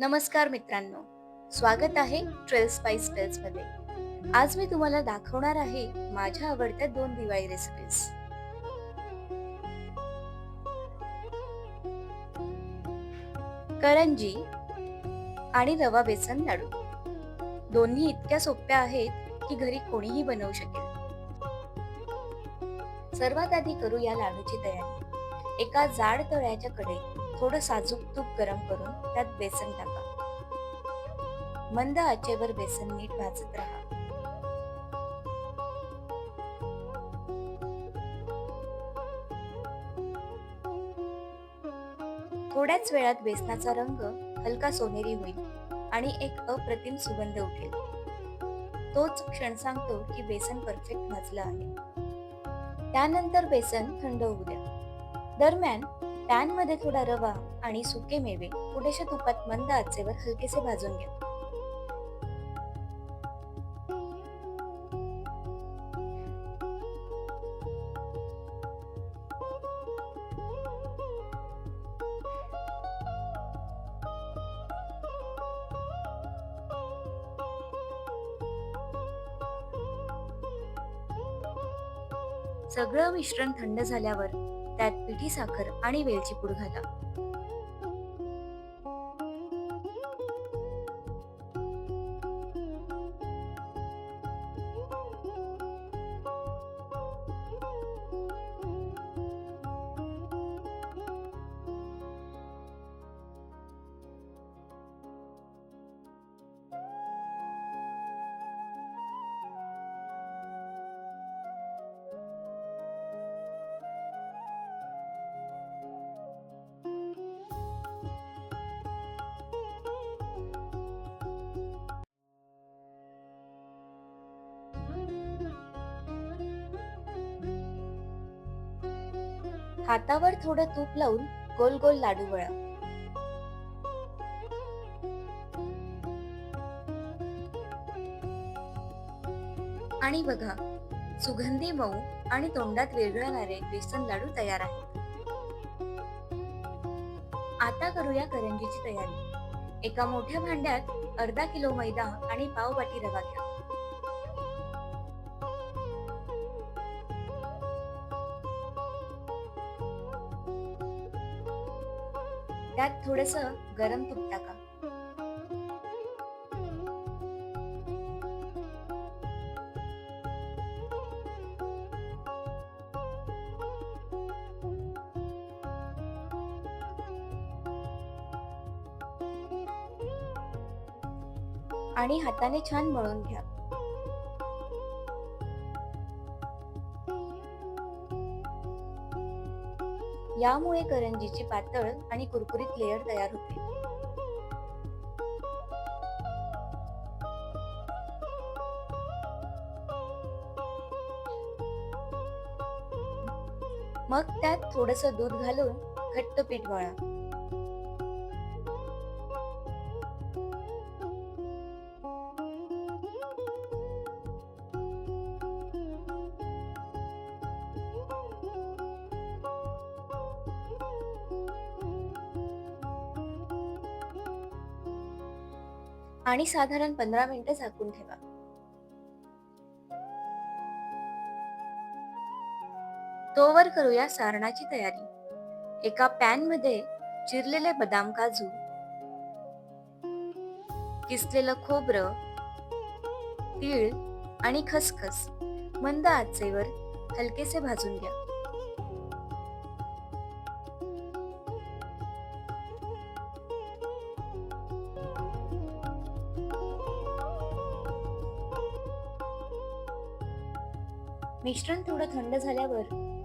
नमस्कार मित्रांनो. स्वागत आहे ट्रेल स्पाइस टेल्समध्ये. आज मी तुम्हाला दाखवणार आहे माझ्या आवडत्या दोन दिवाळी रेसिपीज करंजी आणि रवा बेसन लाडू. दोन्ही इतक्या सोप्या आहेत की घरी कोणीही बनवू शकेल. सर्वात आधी करू या लाडूची तयारी. एका जाड तळ्याच्या कडेत थोडं साजूक तूप गरम करून त्यात बेसन टाका. मंद आचेवर बेसन नीट भाजत राहा. थोड्याच वेळात बेसनाचा रंग हलका सोनेरी होईल आणि एक अप्रतिम सुगंध उठेल. तोच क्षण सांगतो की बेसन परफेक्ट भाजलं आहे. त्यानंतर बेसन थंड होऊ द्या. दरम्यान पॅनमध्ये थोडा रवा आणि सुके मेवे थोड्याशा तुपात मंद आचेवर हलकेसे भाजून घ्या. सगळं मिश्रण थंड झाल्यावर त्यात पिठी साखर आणि वेलची पूड घाला. हातावर थोडं तूप लावून गोल गोल लाडू वळा. आणि बघा सुगंधी मऊ आणि तोंडात विरघळणारे बेसन लाडू तयार आहेत. आता करूया करंजीची तयारी. एका मोठ्या भांड्यात अर्धा किलो मैदा आणि पाव बाटी रवा घ्या. त्यात थोडस गरम तूप टाका. आणि हाताने छान मळून घ्या. यामुळे करंजीची पातळ आणि कुरकुरीत लेअर तयार होते. मग त्यात थोडस दूध घालून घट्ट पीठ वळा. आणि साधारण पंधरा मिनिटं झाकून ठेवा. तोवर करूया सारणाची तयारी. एका पॅनमध्ये चिरलेले बदाम काजू किसलेलं खोबरं तीळ आणि खसखस मंद आचेवर हलकेसे भाजून घ्या. मिश्रण थोडं थंड झाल्यावर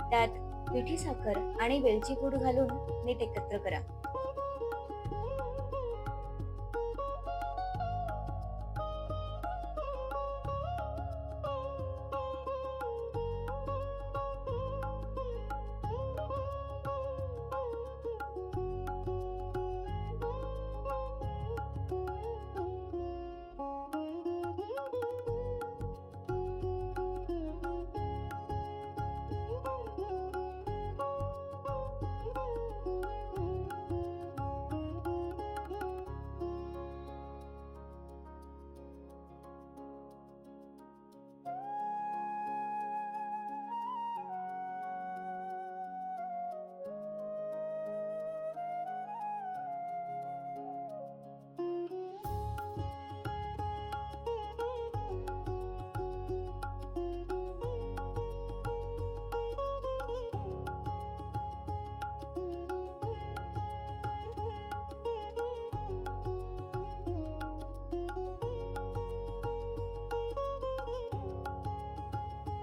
त्यात पिठी साखर आणि वेलची पूड घालून नीट एकत्र करा.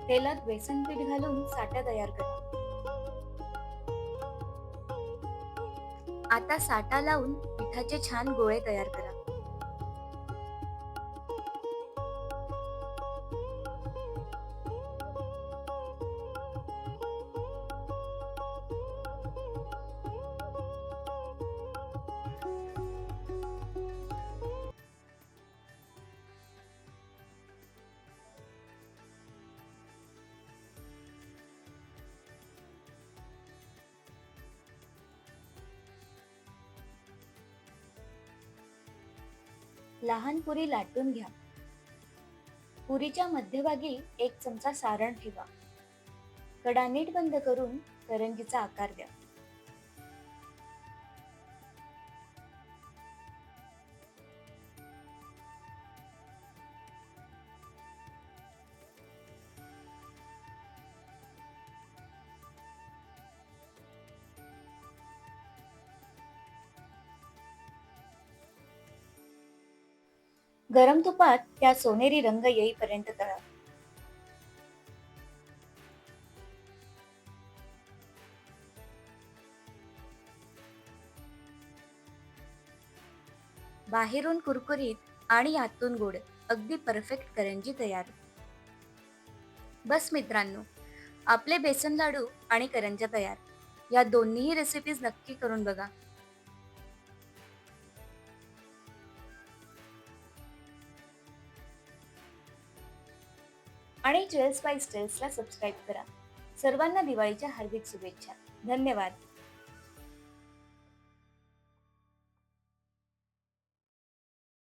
तेलात बेसन पीठ घालून साठा तयार करा. आता साठा लावून पिठाचे छान गोळे तयार करा. लहान पुरी लाटून घ्या. पुरीच्या मध्यभागी एक चमचा सारण ठेवा. कडा नीट बंद करून करंजीचा आकार द्या. गरम तुपात त्या सोनेरी रंग येईपर्यंत तळा. बाहेरून कुरकुरीत आणि आतून गोड अगदी परफेक्ट करंजी तयार. बस मित्रांनो आपले बेसन लाडू आणि करंजा तयार. या दोन्हीही रेसिपीज नक्की करून बघा. आणि ज्वेल्स बाय स्टेल्सला सबस्क्राईब करा. सर्वांना दिवाळीच्या हार्दिक शुभेच्छा. धन्यवाद.